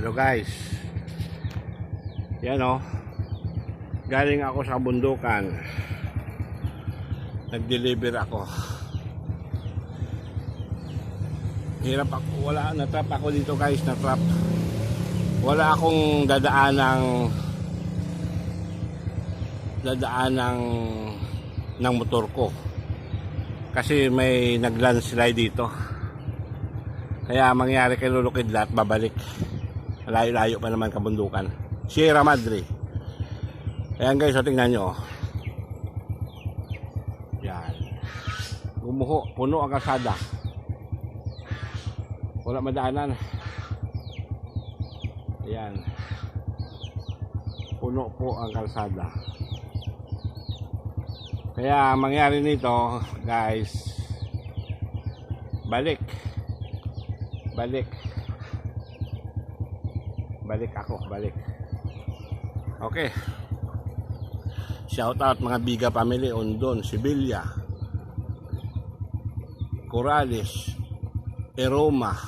Hello guys. Yan o. Galing ako sa bundukan. Nag-deliver ako. Hirap ako. Wala. Natrap ako dito guys. Natrap. Wala akong dadaan ng dadaan ng ng motor ko. Kasi may nag-landslide dito. Kaya mangyari kay Lolo Kidlat, babalik. Layo-layo pa naman kabundukan. Sierra Madre. Ayan guys, so tingnan nyo. oh. Yan. Gumuho, puno ang kasada. Wala madaanan. Ayan. Puno po ang kalsada. Kaya ang mangyari nito, guys, balik. Balik. Balik ako, balik. Okay. Shout out mga Biga family, Ondon, Sibilya, Corales, Eroma,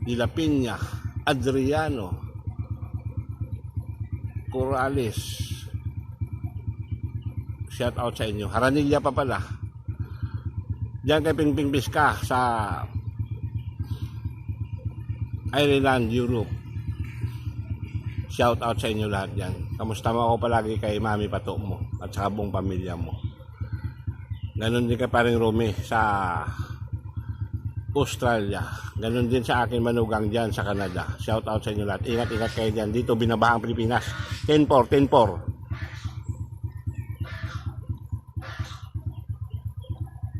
Dila Piña, Adriano, Corales. Shout out sa inyo. Haranilla pa pala. Diyan kay Pingping Biska sa Ireland, Europe. Shout out sa inyo lahat yan. Kamusta mo ako palagi kay Mami Pato mo at sa buong pamilya mo. Ganon din kay paring Rome sa Australia. Ganon din sa akin manugang dyan sa Canada. Shout out sa inyo lahat. Ingat-ingat kayo dyan. Dito binabaha ang Pilipinas. 10-4, 10-4.